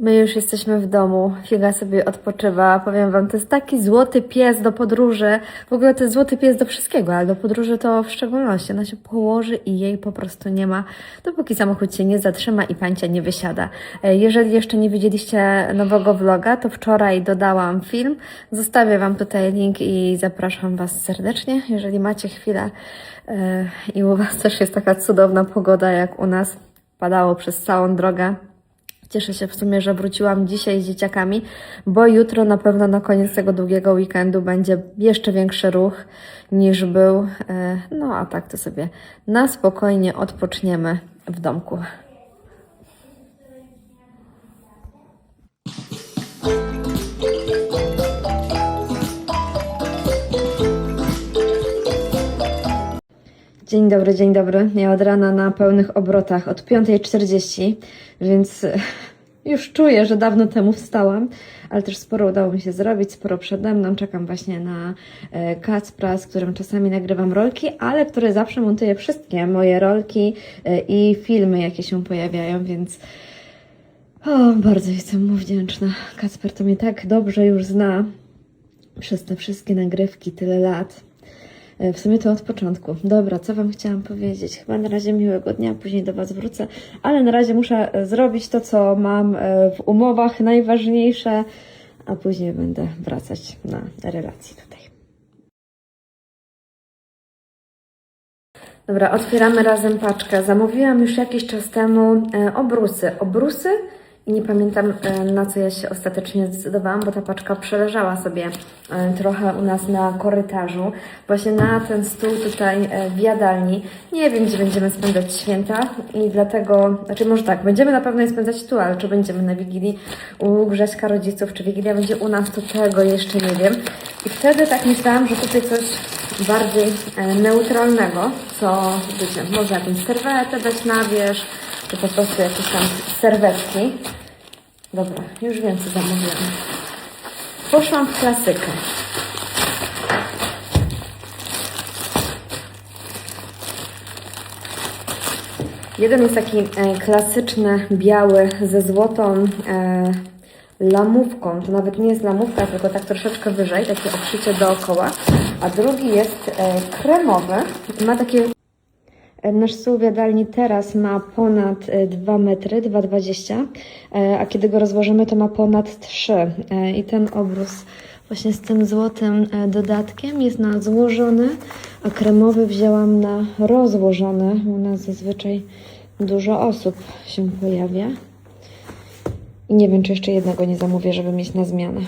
My już jesteśmy w domu. Figa sobie odpoczywa. Powiem Wam, to jest taki złoty pies do podróży. W ogóle to jest złoty pies do wszystkiego, ale do podróży to w szczególności. Ona się położy i jej po prostu nie ma, dopóki samochód się nie zatrzyma i pancia nie wysiada. E, Jeżeli jeszcze nie widzieliście nowego vloga, to wczoraj dodałam film. Zostawię Wam tutaj link i zapraszam Was serdecznie, jeżeli macie chwilę e, i u Was też jest taka cudowna pogoda jak u nas. Padało przez całą drogę. Cieszę się w sumie, że wróciłam dzisiaj z dzieciakami, bo jutro na pewno na koniec tego długiego weekendu będzie jeszcze większy ruch niż był. E, No a tak to sobie na spokojnie odpoczniemy w domku. Dzień dobry, dzień dobry. Ja od rana na pełnych obrotach od 5.40, więc już czuję, że dawno temu wstałam, ale też sporo udało mi się zrobić, sporo przede mną. Czekam właśnie na e, Kacpra, z którym czasami nagrywam rolki, ale który zawsze montuje wszystkie moje rolki e, i filmy, jakie się pojawiają, więc o, bardzo jestem mu wdzięczna. Kacper to mnie tak dobrze już zna przez te wszystkie nagrywki, tyle lat. E, W sumie to od początku. Dobra, co Wam chciałam powiedzieć? Chyba na razie miłego dnia, później do Was wrócę, ale na razie muszę e, zrobić to, co mam e, w umowach, najważniejsze, a później będę wracać na relacje tutaj. Dobra, otwieramy razem paczkę. Zamówiłam już jakiś czas temu obrusy. Obrusy nie pamiętam e, na co ja się ostatecznie zdecydowałam, bo ta paczka przeleżała sobie e, trochę u nas na korytarzu. Właśnie na ten stół tutaj e, w jadalni. Nie wiem, gdzie będziemy spędzać święta i dlatego, znaczy może tak, będziemy na pewno je spędzać tu, ale czy będziemy na Wigilii u Grześka rodziców, czy Wigilia będzie u nas, to tego jeszcze nie wiem. I wtedy tak myślałam, że tutaj coś bardziej neutralnego, co wiecie, może jakąś serwetę dać na wierzch, czy po prostu jakieś tam serwetki. Dobra, już wiem co zamówiłam. Poszłam w klasykę. Jeden jest taki e, klasyczny, biały, ze złotą e, lamówką. To nawet nie jest lamówka, tylko tak troszeczkę wyżej, takie obszycie dookoła. A drugi jest e, kremowy. Ma takie Nasz stół w jadalni teraz ma ponad e, 2 metry, 2,20, e, a kiedy go rozłożymy, to ma ponad 3. E, I ten obrus właśnie z tym złotym e, dodatkiem jest na złożony, a kremowy wzięłam na rozłożony. U nas zazwyczaj dużo osób się pojawia. I nie wiem, czy jeszcze jednego nie zamówię, żeby mieć na zmianę.